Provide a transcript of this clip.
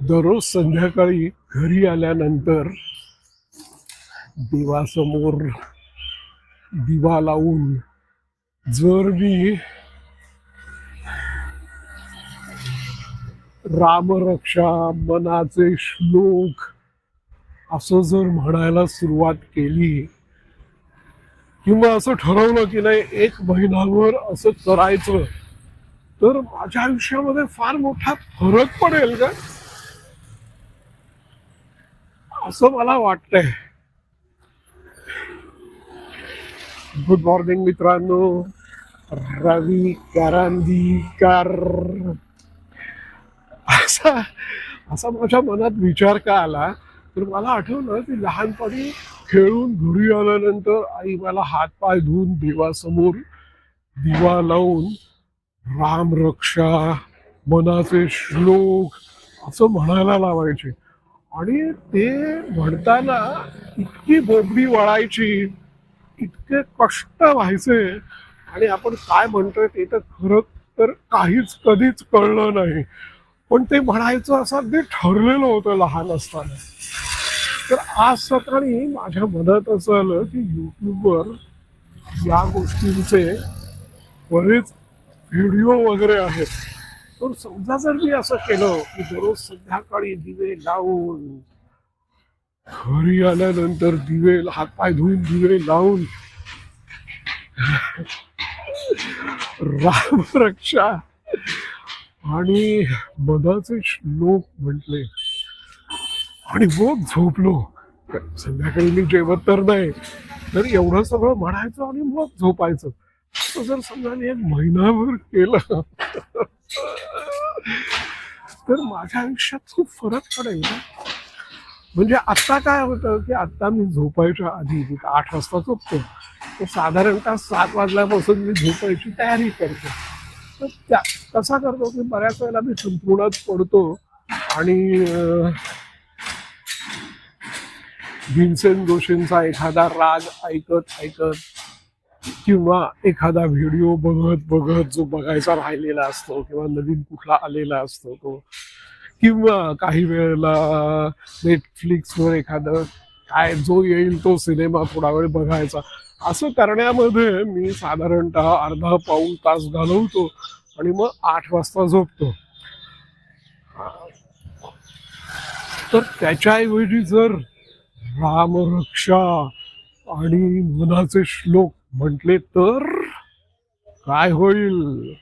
दररोज संध्याकाळी घरी आल्यानंतर देवासमोर दिवा लावून जर मी रामरक्षा मनाचे श्लोक असं जर म्हणायला सुरुवात केली किंवा असं ठरवलं की नाही एक महिनाभर असं करायचं तर माझ्या आयुष्यामध्ये फार मोठा फरक पडेल का? असं मला वाटतंय. गुड मॉर्निंग मित्रांनो. रवी करांदीकर. असा असा माझ्या मनात विचार का आला? तर मला आठवलं की लहानपणी खेळून घरी आल्यानंतर आई मला हात पाय धुवून देवासमोर दिवा लावून राम रक्षा मनाचे श्लोक असं म्हणायला लावायचे. आणि ते म्हणताना इतकी बोबडी वळायची इतके कष्ट व्हायचे. आणि आपण काय म्हणतोय ते तर खरं तर काहीच कधीच कळलं नाही. पण ते म्हणायचं असं अगदी ठरलेलं होतं लहान असताना. तर आज सकाळी माझ्या मनात असं आलं की युट्यूबवर या गोष्टींचे बरेच व्हिडिओ वगैरे आहेत. तर समजा जर मी असं केलं की दररोज संध्याकाळी दिवे लावून घरी आल्यानंतर दिवे हातपाय धुवून दिवे लावून राम रक्षा आणि मधाचे श्लोक म्हटले. आणि मग झोपलो. संध्याकाळी मी जेवत तर नाही तर एवढं सगळं म्हणायचं आणि मग झोपायचं. जर समजा मी एक महिनाभर केलं तर माझ्या आयुष्यात खूप फरक पडेल ना? म्हणजे आत्ता काय होतं की आत्ता मी झोपायच्या आधी जिथं आठ वाजता झोपतो. तर साधारणतः सात वाजल्यापासून मी झोपायची तयारी करतो. तर त्या कसा करतो की बऱ्याच वेळेला मी संपूर्णात पडतो आणि भीमसेन जोशींचा एखादा राग ऐकत ऐकत किंवा एखादा व्हिडिओ बघत बघत जो बघायचा राहिलेला असतो किंवा नवीन कुठला आलेला असतो तो. किंवा काही वेळेला नेटफ्लिक्सवर एखादं काय जो येईल तो सिनेमा थोडा वेळ बघायचा. असं करण्यामध्ये मी साधारणतः अर्धा पाऊण तास घालवतो आणि मग आठ वाजता झोपतो. तर त्याच्याऐवजी जर रामरक्षा आणि मनाचे श्लोक म्हटले तर काय होईल?